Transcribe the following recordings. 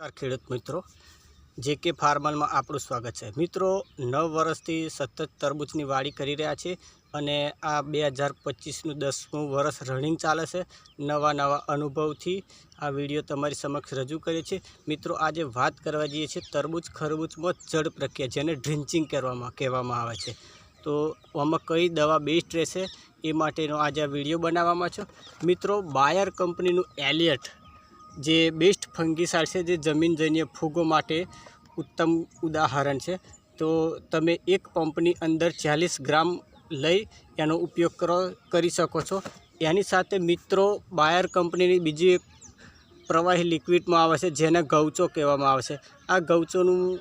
ખેડૂત મિત્રો. જે કે ફાર્મલમાં આપણું સ્વાગત છે. મિત્રો, નવ વર્ષથી સતત તરબૂચની વાડી કરી રહ્યા છે અને આ બે હજાર પચીસનું દસમું વર્ષ રનિંગ ચાલે છે. નવા નવા અનુભવથી આ વીડિયો તમારી સમક્ષ રજૂ કરીએ છીએ. મિત્રો, આજે વાત કરવા જઈએ છીએ તરબૂચ ખરબૂચમાં જળ પ્રક્રિયા, જેને ડ્રિન્ચિંગ કરવામાં કહેવામાં આવે છે. તો આમાં કઈ દવા બેસ્ટ રહેશે એ માટેનો આજે આ વીડિયો બનાવવામાં છે. મિત્રો, બાયર કંપનીનું એલિયટ જે બેસ્ટ ફંગીસાઇડ છે, જે જમીનજન્ય ફૂગો માટે ઉત્તમ ઉદાહરણ છે. તો તમે એક પંપની અંદર ચાલીસ ગ્રામ લઈ એનો ઉપયોગ કરો, કરી શકો છો. એની સાથે મિત્રો, બાયર કંપનીની બીજી એક પ્રવાહી લિક્વિડમાં આવે છે, જેને ગૌચો કહેવામાં આવે છે. આ ગૌચોનું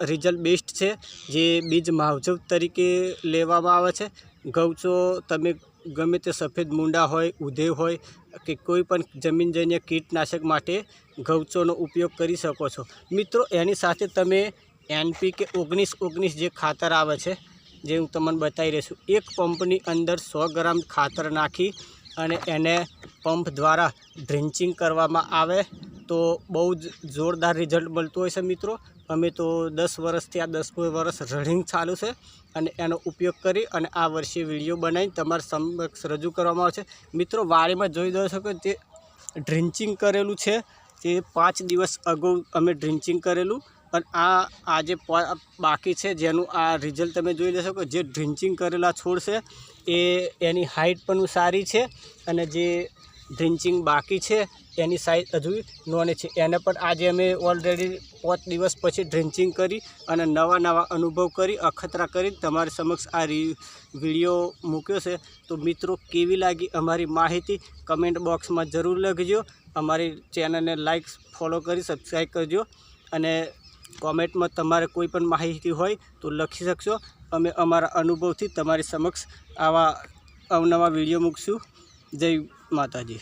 રિઝલ્ટ બેસ્ટ છે, જે બીજ માવજવ તરીકે લેવામાં આવે છે. ગૌચો તમે ગમે તે સફેદ મૂંડા હોય, ઉધેવ હોય કે કોઈ પણ જમીનજન્ય કીટનાશક માટે ગૌચોનો ઉપયોગ કરી શકો છો. મિત્રો, એની સાથે તમે એનપી કે ઓગણીસ ઓગણીસ જે ખાતર આવે છે, જે હું તમને બતાવી રહી છું, એક પંપની અંદર સો ગ્રામ ખાતર નાખી અને એને પંપ દ્વારા ડ્રિન્ચિંગ કરવામાં આવે. તો બહુ જ જોરદાર રિઝલ્ટ મળતું હોય છે મિત્રો. અમે તો દસ વર્ષથી આ દસમું વર્ષ રનિંગ ચાલુ છે અને એનો ઉપયોગ કરી અને આ વર્ષે વીડિયો બનાવી તમારા સમક્ષ રજૂ કરવામાં આવશે. મિત્રો, વાડીમાં જોઈ દો છો કે જે ડ્રિન્ચિંગ કરેલું છે, તે પાંચ દિવસ અગાઉ અમે ડ્રિન્ચિંગ કરેલું. પણ આ આજે બાકી છે, જેનું આ રિઝલ્ટ તમે જોઈ લેશો કે જે ડ્રિન્ચિંગ કરેલા છોડ છે, એ એની હાઇટ પણ સારી છે અને જે ડ્રિન્ચિંગ બાકી છે, એની સાઇઝ હજુ નોને છે. એને પણ આજે અમે ઓલરેડી પાંચ દિવસ પછી ડ્રિન્ચિંગ કરી અને નવા નવા અનુભવ કરી, અખતરા કરી. તમારી સમક્ષ આ રી વીડિયો મૂક્યો છે. તો મિત્રો, કેવી લાગી અમારી માહિતી? કમેન્ટ બોક્સમાં જરૂર લખજો. અમારી ચેનલને લાઇક ફોલો કરી સબસ્ક્રાઈબ કરજો. અને કોમેન્ટમાં તમારે કોઈ પણ માહિતી હોય તો લખી શકશો. અમે અમારા અનુભવથી તમારી સમક્ષ આવા અવનવા વીડિયો મૂકશું. જય માતાજી.